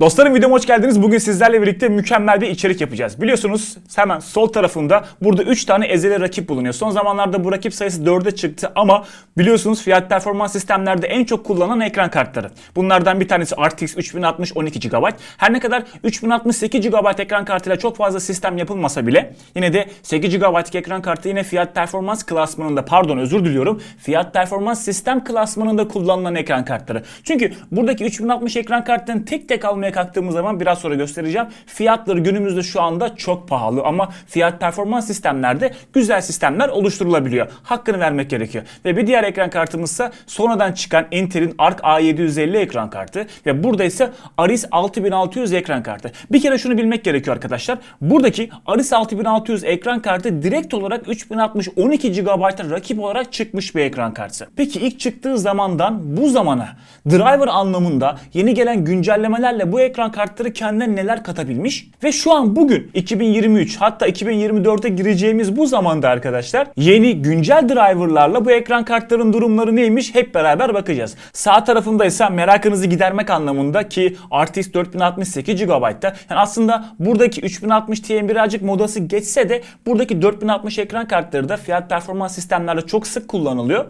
Dostlarım videoma hoş geldiniz. Bugün sizlerle birlikte mükemmel bir içerik yapacağız. Biliyorsunuz hemen sol tarafında burada 3 tane ezeli rakip bulunuyor. Son zamanlarda bu rakip sayısı 4'e çıktı ama biliyorsunuz fiyat performans sistemlerde en çok kullanılan ekran kartları. Bunlardan bir tanesi RTX 3060 12 GB. Her ne kadar 3068 GB ekran kartıyla çok fazla sistem yapılmasa bile yine de 8 GB ekran kartı yine fiyat performans klasmanında pardon özür diliyorum. Fiyat performans sistem klasmanında kullanılan ekran kartları. Çünkü buradaki 3060 ekran kartlarını tek tek almaya kalktığımız zaman biraz sonra göstereceğim. Fiyatları günümüzde şu anda çok pahalı ama fiyat performans sistemlerde güzel sistemler oluşturulabiliyor. Hakkını vermek gerekiyor. Ve bir diğer ekran kartımızsa sonradan çıkan Intel'in Arc A750 ekran kartı ve burada ise Aris 6600 ekran kartı. Bir kere şunu bilmek gerekiyor arkadaşlar. Buradaki Aris 6600 ekran kartı direkt olarak 3060 12 GB'a rakip olarak çıkmış bir ekran kartı. Peki ilk çıktığı zamandan bu zamana driver anlamında yeni gelen güncellemelerle bu ekran kartları kendine neler katabilmiş ve şu an bugün 2023 hatta 2024'e gireceğimiz bu zamanda arkadaşlar yeni güncel driverlarla bu ekran kartların durumları neymiş hep beraber bakacağız. Sağ tarafında ise merakınızı gidermek anlamında ki RTX 4068 GB'da yani aslında buradaki 3060 Ti'nin birazcık modası geçse de buradaki 4060 ekran kartları da fiyat performans sistemlerde çok sık kullanılıyor.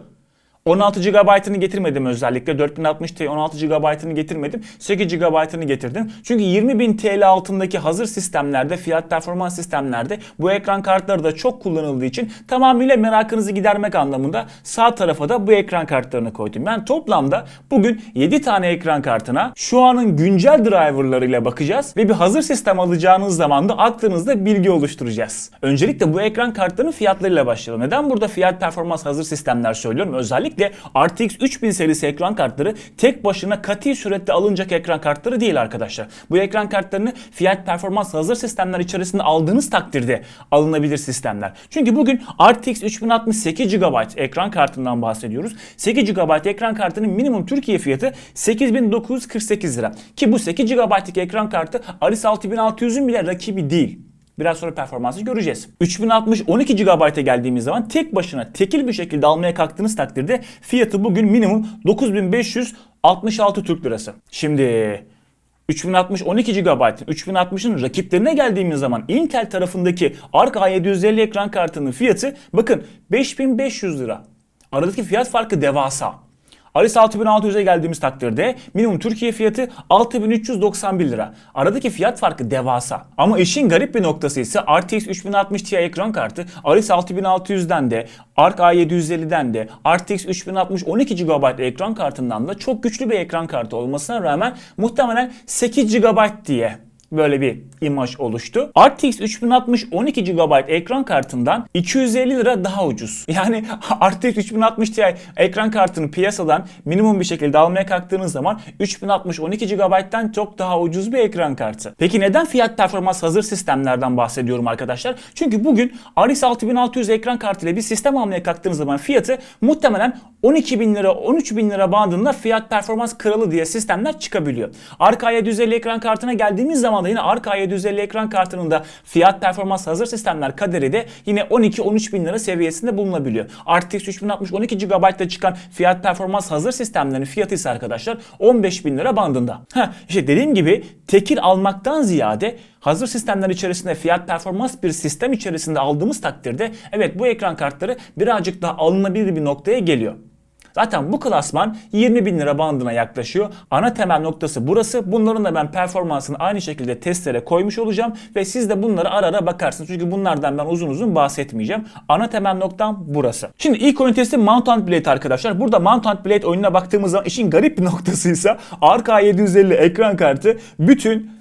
16 GB'ını getirmedim özellikle. 4060 Ti 16 GB'ını getirmedim. 8 GB'ını getirdim. Çünkü 20.000 TL altındaki hazır sistemlerde, fiyat performans sistemlerde bu ekran kartları da çok kullanıldığı için tamamıyla merakınızı gidermek anlamında sağ tarafa da bu ekran kartlarını koydum. Yani toplamda bugün 7 tane ekran kartına şu anın güncel driverlarıyla bakacağız ve bir hazır sistem alacağınız zaman da aklınızda bilgi oluşturacağız. Öncelikle bu ekran kartlarının fiyatlarıyla başlayalım. Neden burada fiyat performans hazır sistemler söylüyorum? Özellikle RTX 3000 serisi ekran kartları tek başına kati surette alınacak ekran kartları değil arkadaşlar. Bu ekran kartlarını fiyat performans hazır sistemler içerisinde aldığınız takdirde alınabilir sistemler. Çünkü bugün RTX 3060 8 GB ekran kartından bahsediyoruz. 8 GB ekran kartının minimum Türkiye fiyatı 8948 lira. Ki bu 8 GB'lik ekran kartı Aris 6600'ün bile rakibi değil. Biraz sonra performansı göreceğiz. 3060 12 GB'a geldiğimiz zaman tek başına tekil bir şekilde almaya kalktığınız takdirde fiyatı bugün minimum 9566 Türk Lirası. Şimdi 3060 12 GB, 3060'ın rakiplerine geldiğimiz zaman Intel tarafındaki Arc A750 ekran kartının fiyatı bakın 5500 lira. Aradaki fiyat farkı devasa. Aris 6600'e geldiğimiz takdirde minimum Türkiye fiyatı 6391 lira. Aradaki fiyat farkı devasa. Ama işin garip bir noktası ise RTX 3060 Ti ekran kartı Aris 6600'den de Arc A750'den de RTX 3060 12 GB ekran kartından da çok güçlü bir ekran kartı olmasına rağmen muhtemelen 8 GB diye böyle bir imaj oluştu. RTX 3060 12 GB ekran kartından 250 lira daha ucuz. Yani RTX 3060 Ti ekran kartını piyasadan minimum bir şekilde almaya kalktığınız zaman 3060 12 GB'den çok daha ucuz bir ekran kartı. Peki neden fiyat performans hazır sistemlerden bahsediyorum arkadaşlar? Çünkü bugün RX 6600 ekran kartıyla bir sistem almaya kalktığınız zaman fiyatı muhtemelen 12 bin lira 13 bin lira bandında fiyat performans kralı diye sistemler çıkabiliyor. Arka A750 ekran kartına geldiğimiz zaman da yine Arka A750 ekran kartının da fiyat performans hazır sistemler kaderi de yine 12-13 bin lira seviyesinde bulunabiliyor. RTX 3060 12 GB'da çıkan fiyat performans hazır sistemlerin fiyatı ise arkadaşlar 15 bin lira bandında. Heh, işte dediğim gibi tekil almaktan ziyade hazır sistemler içerisinde fiyat performans bir sistem içerisinde aldığımız takdirde evet bu ekran kartları birazcık daha alınabilir bir noktaya geliyor. Zaten bu klasman 20 bin lira bandına yaklaşıyor. Ana temel noktası burası. Bunların da ben performansını aynı şekilde testlere koymuş olacağım. Ve siz de bunları ara ara bakarsınız. Çünkü bunlardan ben uzun uzun bahsetmeyeceğim. Ana temel noktam burası. Şimdi ilk oyun testi Mount and Blade arkadaşlar. Burada Mount and Blade oyununa baktığımız zaman işin garip bir noktasıysa Arka 750 ekran kartı bütün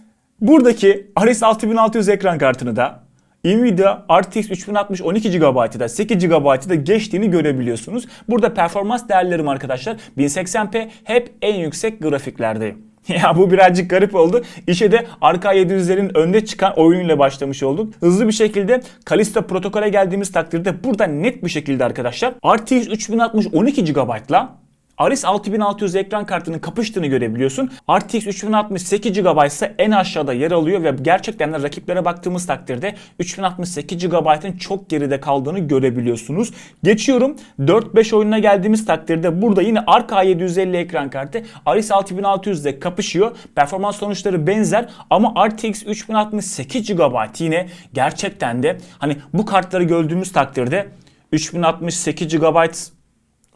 buradaki RS 6600 ekran kartını da Nvidia RTX 3060 12 GB'ı da 8 GB'ı da geçtiğini görebiliyorsunuz. Burada performans değerlerim arkadaşlar 1080p hep en yüksek grafiklerdeyim. Ya bu birazcık garip oldu. İşe de arka 700'lerin önde çıkan oyunuyla başlamış olduk. Hızlı bir şekilde Kalista protokole geldiğimiz takdirde burada net bir şekilde arkadaşlar RTX 3060 12 GB'la RX 6600 ekran kartının kapıştığını görebiliyorsun. RTX 3068 GB ise en aşağıda yer alıyor ve gerçekten de rakiplere baktığımız takdirde 3068 GB'ın çok geride kaldığını görebiliyorsunuz. Geçiyorum 4-5 oyununa geldiğimiz takdirde burada yine Arc A750 ekran kartı RX 6600 ile kapışıyor. Performans sonuçları benzer ama RTX 3068 GB yine gerçekten de hani bu kartları gördüğümüz takdirde 3068 GB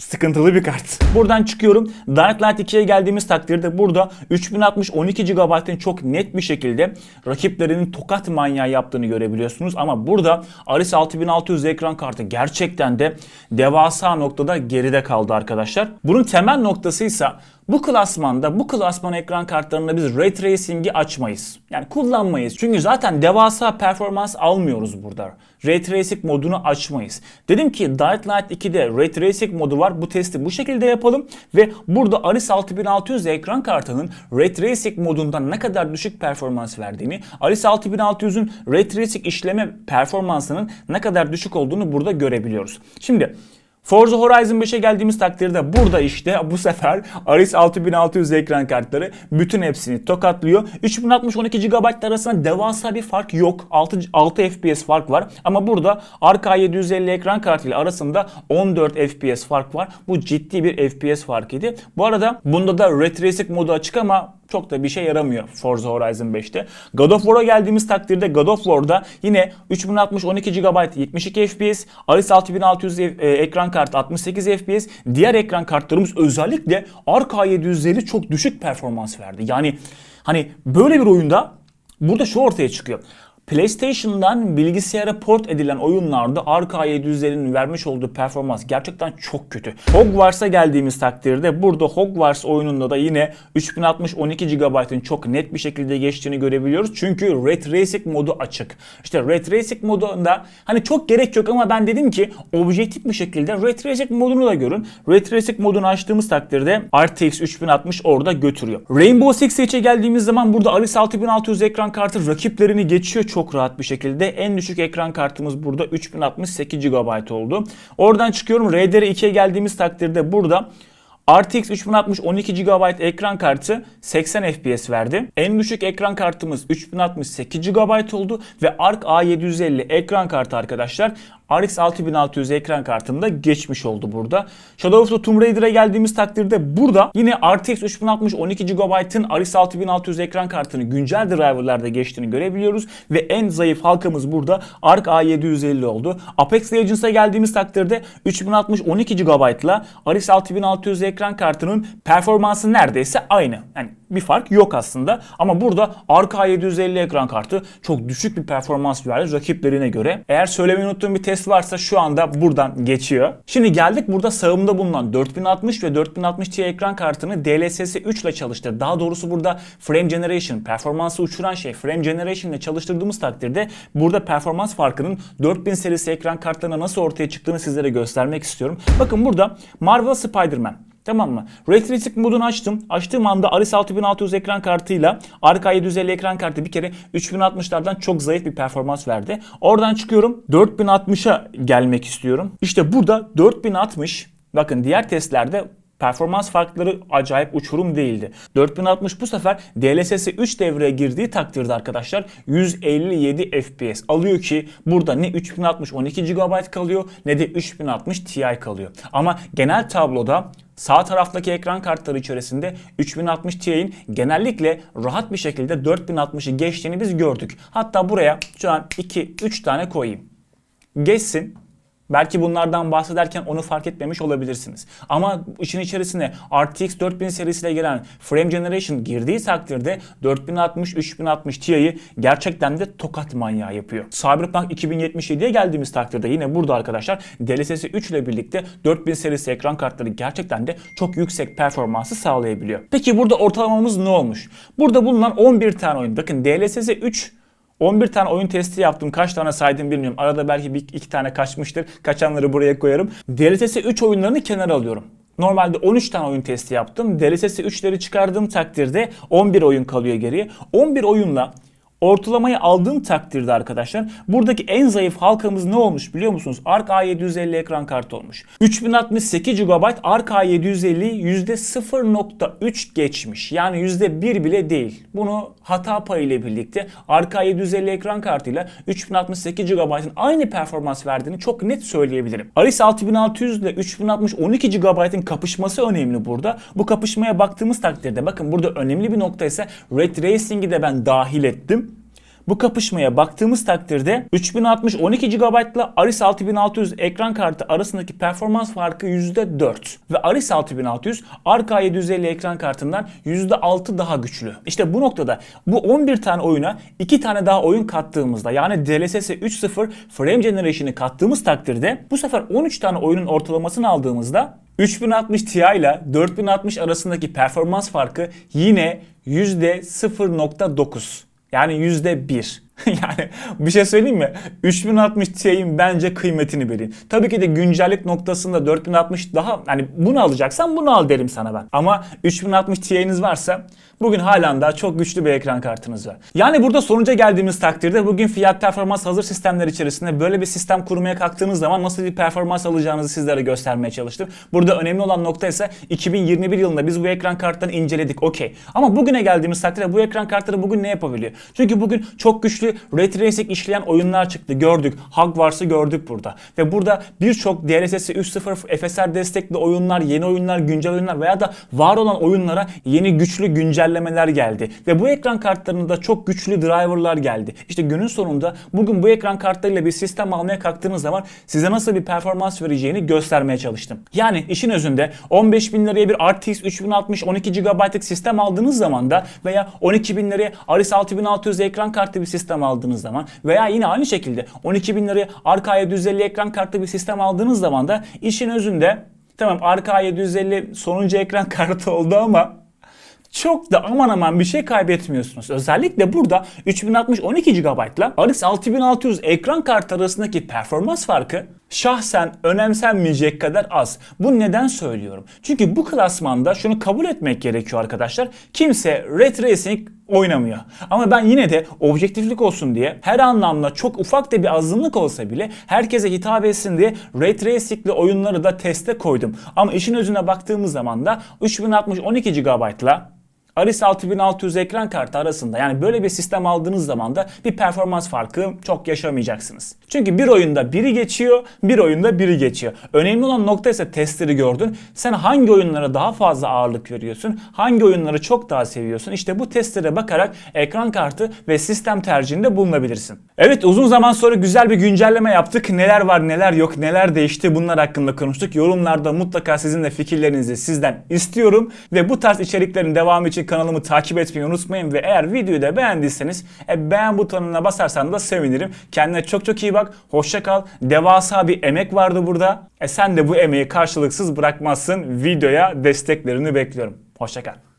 sıkıntılı bir kart. Buradan çıkıyorum. Dark Light 2'ye geldiğimiz takdirde burada 3060 12 GB'ın çok net bir şekilde rakiplerinin tokat manyağı yaptığını görebiliyorsunuz. Ama burada RX 6600 ekran kartı gerçekten de devasa noktada geride kaldı arkadaşlar. Bunun temel noktası ise bu klasmanda bu klasman ekran kartlarında biz Ray Tracing'i açmayız. Yani kullanmayız. Çünkü zaten devasa performans almıyoruz burada. Ray Tracing modunu açmayız. Dedim ki Dark Light 2'de Ray Tracing modu var. Bu testi bu şekilde yapalım ve burada RX 6600 ekran kartının Ray Tracing modunda ne kadar düşük performans verdiğini, RX 6600'ün Ray Tracing işleme performansının ne kadar düşük olduğunu burada görebiliyoruz. Şimdi Forza Horizon 5'e geldiğimiz takdirde burada işte bu sefer RX 6600 ekran kartları bütün hepsini tokatlıyor. 3060 12 GB arasında devasa bir fark yok. 6, 6 FPS fark var. Ama burada arka 750 ekran kartıyla arasında 14 FPS fark var. Bu ciddi bir FPS farkıydı. Bu arada bunda da Ray Tracing modu açık ama çok da bir şey yaramıyor Forza Horizon 5'te. God of War'a geldiğimiz takdirde God of War'da yine 3060 12 GB 72 FPS, RX 6600 e, ekran kartı 68 FPS, diğer ekran kartlarımız özellikle Arka 750 çok düşük performans verdi. Yani hani böyle bir oyunda burada şu ortaya çıkıyor. PlayStation'dan bilgisayara port edilen oyunlarda arka 750'nin vermiş olduğu performans gerçekten çok kötü. Hogwarts'a geldiğimiz takdirde burada Hogwarts oyununda da yine 3060 12 GB'ın çok net bir şekilde geçtiğini görebiliyoruz. Çünkü Ray Tracing modu açık. İşte Ray Tracing modunda hani çok gerek yok ama ben dedim ki objektif bir şekilde Ray Tracing modunu da görün. Ray Tracing modunu açtığımız takdirde RTX 3060 orada götürüyor. Rainbow Six Siege'e geldiğimiz zaman burada RX 6600 ekran kartı rakiplerini geçiyor çok rahat bir şekilde. En düşük ekran kartımız burada 3068 GB oldu. Oradan çıkıyorum RDR2'ye geldiğimiz takdirde burada RTX 3060 12 GB ekran kartı 80 FPS verdi. En düşük ekran kartımız 3068 GB oldu ve Arc A750 ekran kartı arkadaşlar RX 6600 ekran kartında geçmiş oldu burada. Shadow of the Tomb Raider'a geldiğimiz takdirde burada yine RTX 3060 12 GB'ın RX 6600 ekran kartını güncel driverlarda geçtiğini görebiliyoruz ve en zayıf halkamız burada Arc A750 oldu. Apex Legends'a geldiğimiz takdirde 3060 12 GB ile RX 6600 ekran kartının performansı neredeyse aynı. Yani bir fark yok aslında. Ama burada arka 750 ekran kartı çok düşük bir performans verdi rakiplerine göre. Eğer söylemeyi unuttuğum bir test varsa şu anda buradan geçiyor. Şimdi geldik burada sağımda bulunan 4060 ve 4060 Ti ekran kartını DLSS 3 ile çalıştır. Daha doğrusu burada frame generation, performansı uçuran şey frame generation ile çalıştırdığımız takdirde burada performans farkının 4000 serisi ekran kartlarına nasıl ortaya çıktığını sizlere göstermek istiyorum. Bakın burada Marvel Spider-Man Tamam mı? Ray Tracing modunu açtım. Açtığım anda RX 6600 ekran kartıyla RK 750 ekran kartı bir kere 3060'lardan çok zayıf bir performans verdi. Oradan çıkıyorum 4060'a gelmek istiyorum. İşte burada 4060 bakın diğer testlerde performans farkları acayip uçurum değildi. 4060 bu sefer DLSS 3 devreye girdiği takdirde arkadaşlar 157 FPS alıyor ki burada ne 3060 12 GB kalıyor ne de 3060 Ti kalıyor. Ama genel tabloda Sağ taraftaki ekran kartları içerisinde 3060 Ti'nin genellikle rahat bir şekilde 4060'ı geçtiğini biz gördük. Hatta buraya şu an 2-3 tane koyayım. Geçsin. Belki bunlardan bahsederken onu fark etmemiş olabilirsiniz. Ama işin içerisine RTX 4000 serisiyle gelen Frame Generation girdiği takdirde 4060-3060 Ti'yi gerçekten de tokat manyağı yapıyor. Cyberpunk 2077'ye geldiğimiz takdirde yine burada arkadaşlar DLSS 3 ile birlikte 4000 serisi ekran kartları gerçekten de çok yüksek performansı sağlayabiliyor. Peki burada ortalamamız ne olmuş? Burada bulunan 11 tane oyun. Bakın DLSS 3 11 tane oyun testi yaptım. Kaç tane saydım bilmiyorum. Arada belki bir iki tane kaçmıştır. Kaçanları buraya koyarım. DLSS 3 oyunlarını kenara alıyorum. Normalde 13 tane oyun testi yaptım. DLSS 3'leri çıkardığım takdirde 11 oyun kalıyor geriye. 11 oyunla ortalamayı aldığım takdirde arkadaşlar buradaki en zayıf halkamız ne olmuş biliyor musunuz? Arc A750 ekran kartı olmuş. 3068 GB Arc A750 %0.3 geçmiş. Yani %1 bile değil. Bunu hata payı ile birlikte Arc A750 ekran kartıyla 3068 GB'ın aynı performans verdiğini çok net söyleyebilirim. Aris 6600 ile 3060 12 GB'ın kapışması önemli burada. Bu kapışmaya baktığımız takdirde bakın burada önemli bir nokta ise Ray Tracing'i de ben dahil ettim. Bu kapışmaya baktığımız takdirde 3060 12 GB ile Aris 6600 ekran kartı arasındaki performans farkı %4 ve Aris 6600 Arc A750 ekran kartından %6 daha güçlü. İşte bu noktada bu 11 tane oyuna 2 tane daha oyun kattığımızda yani DLSS 3.0 Frame Generation'ı kattığımız takdirde bu sefer 13 tane oyunun ortalamasını aldığımızda 3060 Ti ile 4060 arasındaki performans farkı yine %0.9. Yani yüzde bir. yani bir şey söyleyeyim mi? 3060 Ti'nin bence kıymetini bilin. Tabii ki de güncellik noktasında 4060 daha hani bunu alacaksan bunu al derim sana ben. Ama 3060 Ti'niz varsa bugün halen daha çok güçlü bir ekran kartınız var. Yani burada sonuca geldiğimiz takdirde bugün fiyat performans hazır sistemler içerisinde böyle bir sistem kurmaya kalktığınız zaman nasıl bir performans alacağınızı sizlere göstermeye çalıştım. Burada önemli olan nokta ise 2021 yılında biz bu ekran kartlarını inceledik okey. Ama bugüne geldiğimiz takdirde bu ekran kartları bugün ne yapabiliyor? Çünkü bugün çok güçlü Ray Tracing işleyen oyunlar çıktı gördük. Hogwarts'ı gördük burada. Ve burada birçok DLSS 3.0 FSR destekli oyunlar, yeni oyunlar, güncel oyunlar veya da var olan oyunlara yeni güçlü güncellemeler geldi. Ve bu ekran kartlarında çok güçlü driverlar geldi. İşte günün sonunda bugün bu ekran kartlarıyla bir sistem almaya kalktığınız zaman size nasıl bir performans vereceğini göstermeye çalıştım. Yani işin özünde 15 bin liraya bir RTX 3060 12 GB'lık sistem aldığınız zaman da veya 12 bin liraya RX 6600 ekran kartı bir sistem aldığınız zaman veya yine aynı şekilde 12 bin liraya Arca 750 ekran kartı bir sistem aldığınız zaman da işin özünde tamam Arca 750 sonuncu ekran kartı oldu ama çok da aman aman bir şey kaybetmiyorsunuz. Özellikle burada 3060 12 GB ile RX 6600 ekran kartı arasındaki performans farkı şahsen önemsenmeyecek kadar az. Bu neden söylüyorum? Çünkü bu klasmanda şunu kabul etmek gerekiyor arkadaşlar. Kimse Ray Tracing oynamıyor. Ama ben yine de objektiflik olsun diye her anlamda çok ufak da bir azınlık olsa bile herkese hitap etsin diye Ray Tracing'li oyunları da teste koydum. Ama işin özüne baktığımız zaman da 3060 12 GB Aris 6600 ekran kartı arasında yani böyle bir sistem aldığınız zaman da bir performans farkı çok yaşamayacaksınız. Çünkü bir oyunda biri geçiyor, bir oyunda biri geçiyor. Önemli olan nokta ise testleri gördün. Sen hangi oyunlara daha fazla ağırlık veriyorsun? Hangi oyunları çok daha seviyorsun? İşte bu testlere bakarak ekran kartı ve sistem tercihinde bulunabilirsin. Evet uzun zaman sonra güzel bir güncelleme yaptık. Neler var neler yok neler değişti bunlar hakkında konuştuk. Yorumlarda mutlaka sizin de fikirlerinizi sizden istiyorum. Ve bu tarz içeriklerin devamı için kanalımı takip etmeyi unutmayın. Ve eğer videoyu da beğendiyseniz e, beğen butonuna basarsan da sevinirim. Kendine çok çok iyi bak. Hoşça kal. Devasa bir emek vardı burada. E sen de bu emeği karşılıksız bırakmazsın. Videoya desteklerini bekliyorum. Hoşça kal.